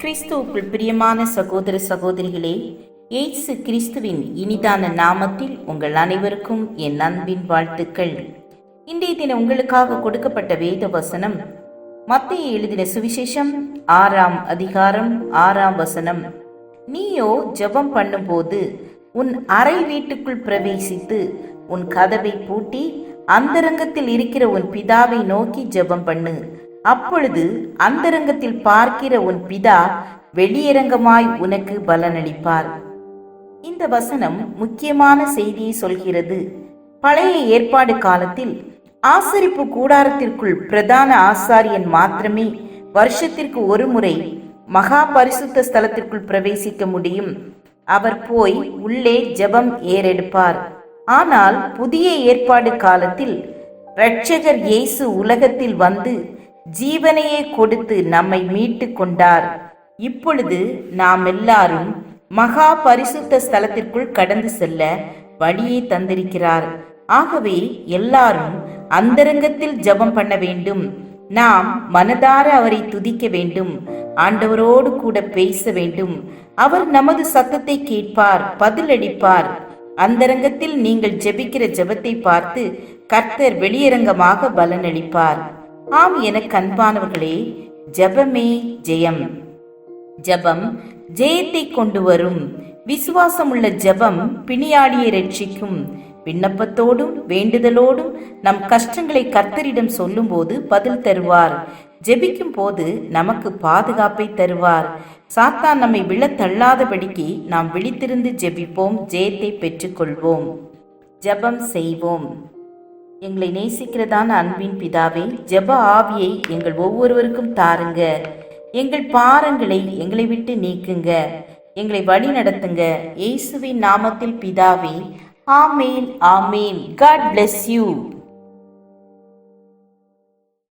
கிறிஸ்துவுக்குள் பிரியமான சகோதர சகோதரிகளே இயேசு கிறிஸ்துவின் இனிதான நாமத்தில் உங்கள் அனைவருக்கும் என் அன்பின் வாழ்த்துக்கள். இன்றைய தினம் உங்களுக்காக கொடுக்கப்பட்ட வேத வசனம் மத்திய எழுதின சுவிசேஷம் ஆறாம் அதிகாரம் ஆறாம் வசனம். நீயோ ஜெபம் பண்ணும்போது உன் அறை வீட்டுக்குள் பிரவேசித்து உன் கதவை பூட்டி அந்தரங்கத்தில் இருக்கிற உன் பிதாவை நோக்கி ஜெபம் பண்ணு. அப்பொழுது அந்தரங்கத்தில் பார்க்கிற உன் பிதா வெளியரங்கமாய் உனக்கு பலனளிப்பார். இந்த வசனம் முக்கியமான செய்தியை சொல்கிறது. பழைய ஏற்பாடு காலத்தில் ஆசரிப்பு கூடாரத்திற்குள் பிரதான ஆசாரியன் மாத்திரமே வருஷத்திற்கு ஒரு முறை மகா பரிசுத்த ஸ்தலத்திற்குள் பிரவேசிக்க முடியும். அவர் போய் உள்ளே ஜெபம் ஏறெடுப்பார். ஆனால் புதிய ஏற்பாடு காலத்தில் இரட்சகர் இயேசு உலகத்தில் வந்து ஜீவனையே கொடுத்து நம்மை மீட்டு கொண்டார். இப்பொழுது நாம் எல்லாரும் மகா பரிசுத்த ஸ்தலத்திற்குள் கடந்து செல்ல வழியை தந்திருக்கிறார். ஆகவே எல்லாரும் அந்தரங்கத்தில் ஜெபம் பண்ண வேண்டும். நாம் மனதார அவரை துதிக்க வேண்டும். ஆண்டவரோடு கூட பேச வேண்டும். அவர் நமது சத்தத்தை கேட்பார் பதிலளிப்பார். அந்தரங்கத்தில் நீங்கள் ஜெபிக்கிற ஜெபத்தை பார்த்து கர்த்தர் வெளியரங்கமாக பலனளிப்பார். ஆம் எனக்கு அன்பானவர்களே ஜெபமே ஜெயம். ஜெபம் ஜெயத்தை கொண்டு வரும். விசுவாசமுள்ள ஜெபம் பிணியாடியை ரட்சிக்கும். விண்ணப்பத்தோடும் வேண்டுதலோடும் நம் கஷ்டங்களை கர்த்தரிடம் சொல்லும்போது பதில் தருவார். ஜெபிக்கும் போது நமக்கு பாதுகாப்பை தருவார். சாத்தான் நம்மை விழத் தள்ளாதபடிக்கு நாம் விழித்திருந்து ஜெபிப்போம் ஜெயத்தை பெற்றுக்கொள்வோம். ஜெபம் செய்வோம். எங்களை நேசிக்கிறதான அன்பின் பிதாவே ஜெப ஆவியை எங்கள் ஒவ்வொருவருக்கும் தாருங்க. எங்கள் பாரங்களை எங்களை விட்டு நீக்குங்க. எங்களை வழி நடத்துங்க இயேசுவின் நாமத்தில் பிதாவே amen amen. God bless you